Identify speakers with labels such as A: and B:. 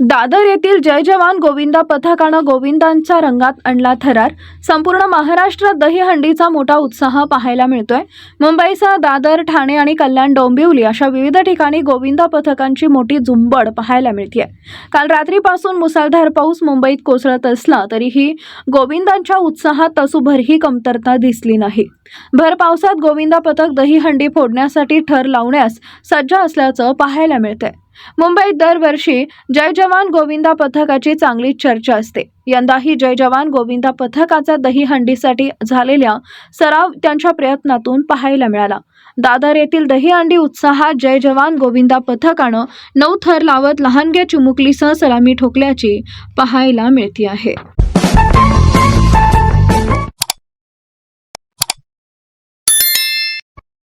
A: दादर येथील जय जवान गोविंदा पथकानं गोविंदांच्या रंगात आणला थरार. संपूर्ण महाराष्ट्रात दहीहंडीचा मोठा उत्साह पाहायला मिळतोय. मुंबईसह दादर ठाणे आणि कल्याण डोंबिवली अशा विविध ठिकाणी गोविंदा पथकांची मोठी झुंबड पाहायला मिळते काल रात्रीपासून मुसळधार पाऊस मुंबईत कोसळत असला तरीही गोविंदांच्या उत्साहात तसुभरही कमतरता दिसली नाही. भर पावसात गोविंदा पथक दहीहंडी फोडण्यासाठी ठर लावण्यास सज्ज असल्याचं पाहायला मिळतंय. मुंबईत दरवर्षी जय जवान गोविंदा पथकाची चांगली चर्चा असते. यंदाही जय जवान गोविंदा पथकाचा दहीहंडीसाठी झालेल्या सराव त्यांच्या प्रयत्नातून पाहायला मिळाला. दादर येथील दहीहंडी उत्साहात जय जवान गोविंदा पथकानं नऊ थर लावत लहानग्या चिमुकलीसह सलामी ठोकल्याची पाहायला मिळते आहे.